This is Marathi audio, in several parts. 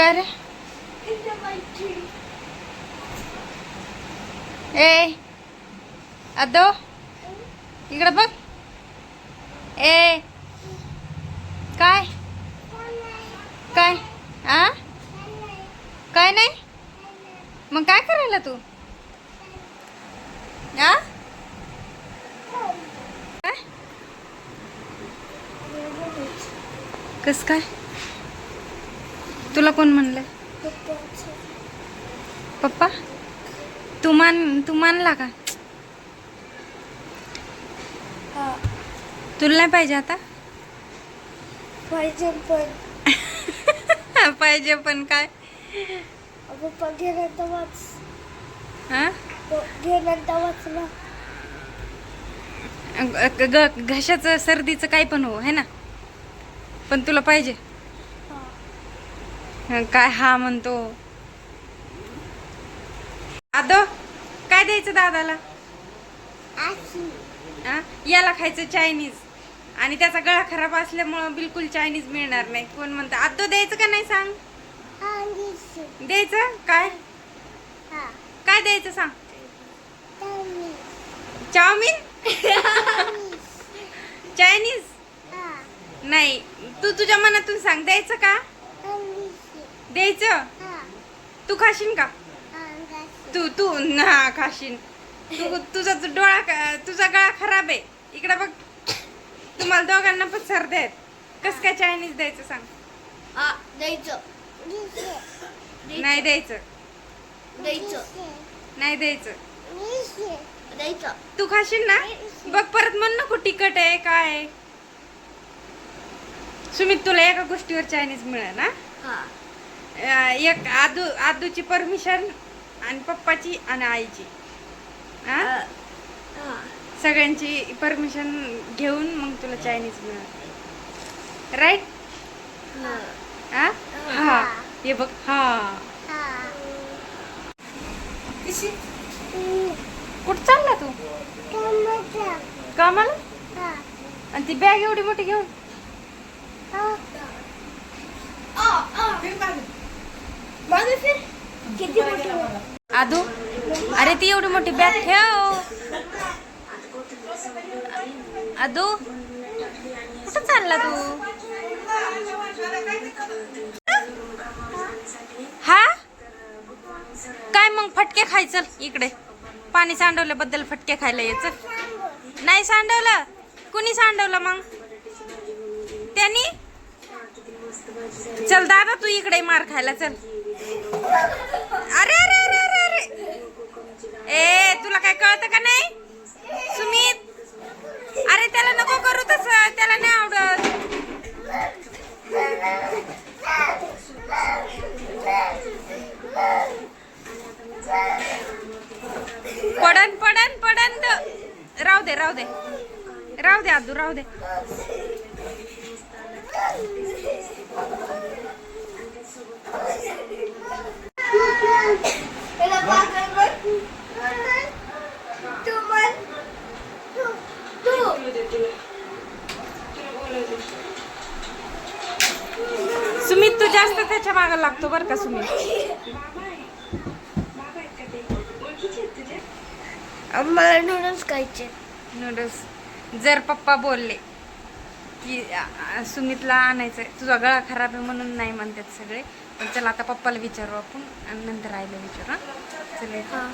काय रे? ए अदो इकडं बघ. ए काय? काय? आ? काय नाही? मग काय करायला तू? आ? काय? कस काय? तुला कोण म्हणलं पप्पा? तू मान तू मानला का तुला नाही पाहिजे आता? पाहिजे पण. पाहिजे पण काय? हा? घशाचं सर्दीचं काय पण हो है ना? पण तुला पाहिजे. काय हा म्हणतो. आदो काय द्यायचं दादाला? हा? याला खायचं चायनीज. आणि त्याचा गळा खराब असल्यामुळं बिलकुल चायनीज मिळणार नाही. कोण म्हणतं आदो द्यायचं का नाही सांग. द्यायचं? काय? काय द्यायचं सांग. चाऊमिन? चायनीज. नाही तू तुझ्या मनातून सांग. द्यायचं का? द्यायचं? तू खाशील का? तू तू हा खाशील तू तुझा डोळा क- तुझा गळा खराब आहे. इकडे बघ. तुम्हाला दोघांना पण सर्दी आहेत कस काय चायनीज द्यायचं सांग. द्यायचं. नाही द्यायचं. द्यायचं. नाही द्यायचं. द्यायचं. तू खाशील ना? बघ परत म्हण नको तिखट आहे काय. सुमित तुला एका गोष्टीवर चायनीज मिळेल ना हा. एक आदू आदूची परमिशन आणि पप्पाची आणि आईची. हा? सगळ्यांची परमिशन घेऊन मग तुला चायनीज मिळेल. राईट हा. हा? हे. बघ हा. कुठं चालला तू? कामाला. आणि ती बॅग एवढी मोठी घेऊन? किती मोठी आदू अरे ती एवढी मोठी बॅग ठेव. आदू कुठं चालला तू? हा? काय मग फटके खायचं? इकडे. पाणी सांडवल्याबद्दल फटके खायला यायचं. नाही सांडवलं? कुणी सांडवलं मग? त्यांनी? चल दादा तू इकडे मार खायला चल. अरे अरे अरे अरे अरे. ए तुला काय कळतं का नाही? सुमित अरे त्याला नको करू तस. त्याला नाही आवडत. पडन पडन पडन राहू दे राहू दे. राहू दे आदू राहू दे सुमित तू जास्त त्याच्यामागे लागतो बरं का सुमित मला नूडल्स खायचे. नूडल्स जर पप्पा बोलले की सुमितला आणायचं तुझा गळा खराब आहे म्हणून नाही म्हणतात सगळे. पण चला आता पप्पाला विचारू आपण आणि नंतर आईला विचारू चला.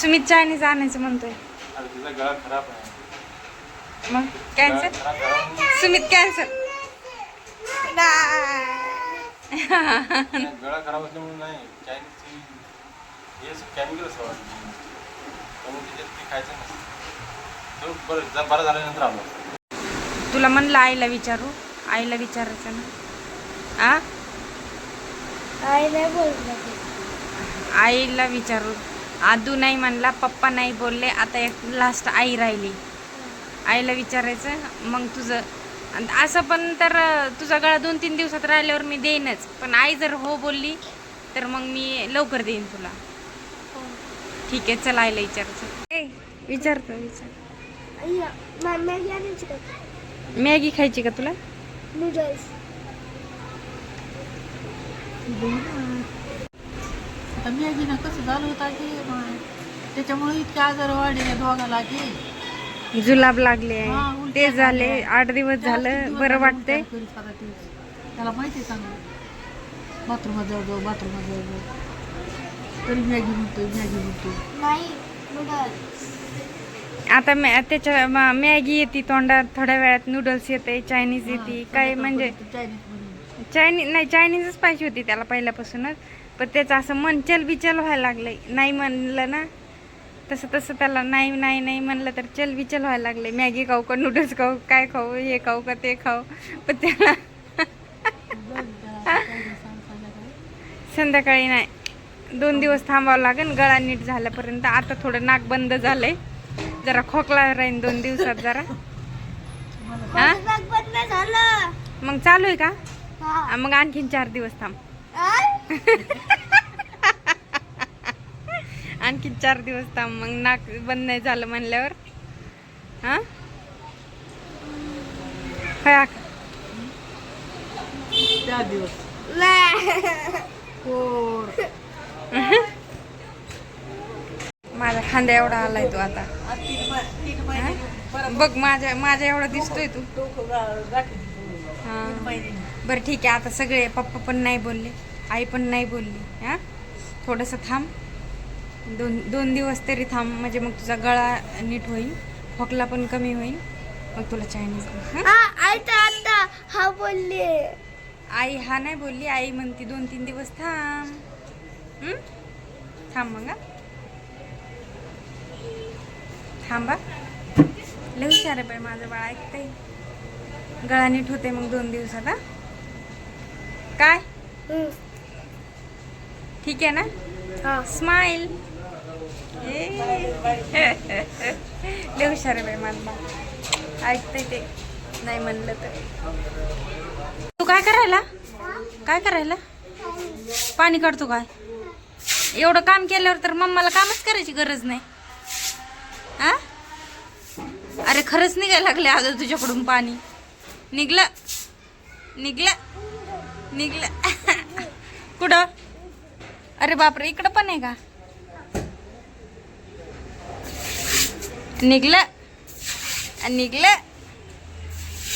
सुमित चायनीज आणायचं म्हणतोय. अरे तुझा गळा खराब आहे. मग कॅन्सल. सुमित कॅन्सल? गळा खराब असल्यामुळे नाही चायनीजची हे केमिकल असतं त्यामुळे त्याच्यात ते खायचं नसतं तो बरं झाल्यानंतर आलो. तुला म्हणलं आईला विचारू आईला विचारायचं ना? आ? आई नाही बोलणार आईला विचारू. आदू नाही म्हणला पप्पा नाही बोलले आता एक लास्ट आई राहिली. आईला विचारायचं मग तुझं आणि असं पण तर तुझा गळा दोन तीन दिवसात राहिल्यावर मी देईनच. पण आई जर हो बोलली तर मग मी लवकर देईन तुला. ठीक आहे चल आईला विचारायचं ए, विचारतो विचार. मॅगी आणायची का? मॅगी खायची का तुला? नूडल्स. आता मॅगीनं कसं झालं होतं की मग त्याच्यामुळे इतके आजार वाढले दोघाला की जुलाब लागले. हा, आहे ते झाले. आठ दिवस झालं बरं वाटतंय. त्याला माहिती आहे चांगलं. बाथरूमात जाऊ जाऊ बाथरूमात जाऊ जाऊ तरी मॅगी म्हणतोय मॅगी म्हणतोय. आता मॅ त्याच्या म- मॅगी येते तोंडात थोड्या वेळात नूडल्स येते चायनीज येते काय म्हणजे चायनीज नाही चायनीजच पाहिजे होती त्याला पहिल्यापासूनच. पण त्याचं असं मन चलबिचल व्हायला लागलंय. नाही म्हणलं ना तसं तसं त्याला नाही नाही नाही म्हणलं तर चलबिचल व्हायला लागले. मॅगी खाऊ का नूडल्स खाऊ काय खाऊ हे खाऊ का ते खाऊ. पण त्याला संध्याकाळी. नाही. दोन दिवस थांबावं लागेल गळा नीट झाल्यापर्यंत. आता थोडं नाक बंद झालंय. जरा खोकला राहीन दोन दिवसात जरा. हा? मग चालू आहे का? मग आणखीन चार दिवस थांब. आ? आणखीन चार दिवस थांब मग नाक बंद नाही झालं म्हणल्यावर. हा? चार दिवस. माझ्या खांद्या एवढा आलाय तू आता. बघ माझ्या माझ्या एवढा दिसतोय तू. हा. बरं ठीक आहे. आता सगळे पप्पा पण नाही बोलले आई पण नाही बोलली. हा? थोडंसं थांब. दोन दोन दिवस तरी थांब म्हणजे मग तुझा गळा नीट होईल खोकला पण कमी होईल. मग तुला चायनीज आई तर आता हा बोलली. आई हा नाही बोलली आई म्हणती दोन तीन दिवस थांब? थांब मग. थांबा लय हुशार आहे बाई माझं बाळ ऐकतंय. गळा नीट होते मग दोन दिवसात काय. ठीक आहे ना? हा. स्माइल लय हुशार आहे बाई माझं बाळ ते. नाही म्हणलं तर. तू काय करायला? काय करायला? पाणी काढतो काय? एवढं काम केल्यावर तर मम्माला कामच करायची गरज नाही. आ? अरे खरंच निघायला लागले अगं तुझ्याकडून पाणी. निघलं. निघलं. निघलं. कुठं? अरे बापरे इकडं पण आहे का? निघलं. निघलं.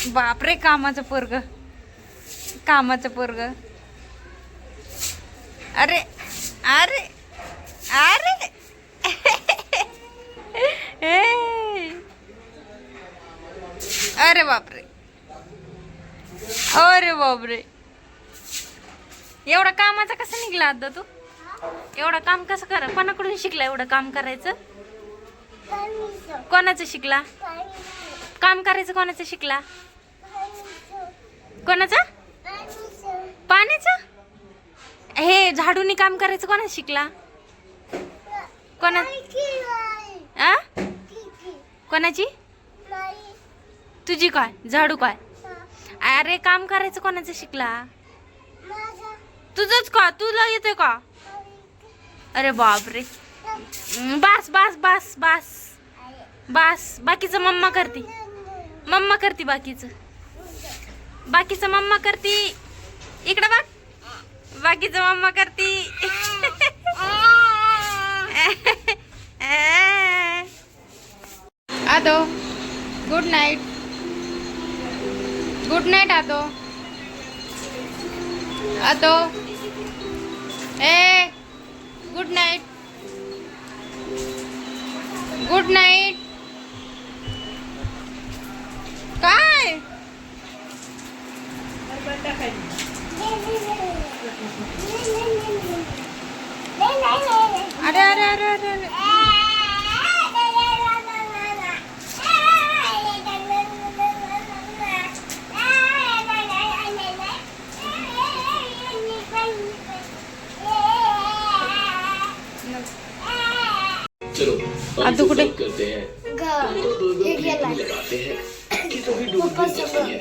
बापरे कामाचं पोरग. कामाचं पोरग. अरे अरे अरे. अरे बापरे. अरे बापरे. एवढा कामाचा कसं निघला आता तू? एवढं काम कसं कर? कोणाकडून शिकला एवढं काम करायचं? कोणाचं शिकला? काम करायचं कोणाचं शिकला? कोणाचं? पाण्याचं? हे झाडूनी काम करायचं कोणाचं शिकला? कोणा आ? कोणाची? तुझी काय? झाडू काय? अरे काम करायचं कोणाचं शिकला? तुझंच का? तुला येते का? अरे बापरे. रे बस बस बस बस. बस बाकीचं मम्मा करते. मम्मा करते बाकीचं. बाकीचं मम्मा करते. इकडं बघ. बाकीचं मम्मा करते. आदो गुड नाईट गुड नाईट आदो. आदो. ए गुड नाईट गुड नाईट अरे अरे अरे अरे अरे चलो आदू कुठे? करते हैं। हे गेलाय लगाते हैं। कि तभी डूबने लगती है।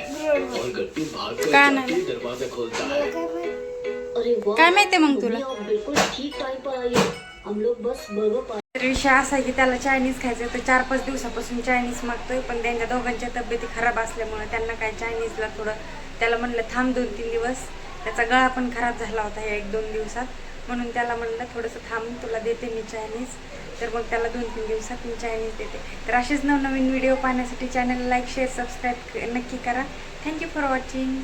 और गट्टू भाग कर काय नाही. जाके दरवाजा खोलता है। अरे वाह काय माहितीये मग तुला आप बिल्कुल ठीक टाइम पर आई हो। हम लोग बस बर्गर पा तर विषय असा आहे की त्याला चायनीज खायचं तर चार पाच दिवसापासून चायनीज मागतोय पण त्यांच्या दोघांच्या तब्येती खराब असल्यामुळे त्यांना काय चायनीजला थोडं त्याला म्हणलं थांब दोन तीन दिवस. त्याचा गळा पण खराब झाला होता या एक दोन दिवसात. म्हणून त्याला म्हणलं थोडंसं थांब तुला देते मी चायनीज तर मग त्याला दोन तीन दिवसात मी चायनीज देते. तर असेच नवनवीन व्हिडिओ पाहण्यासाठी चॅनल लाईक शेअर सबस्क्राईब नक्की करा. Thank you for watching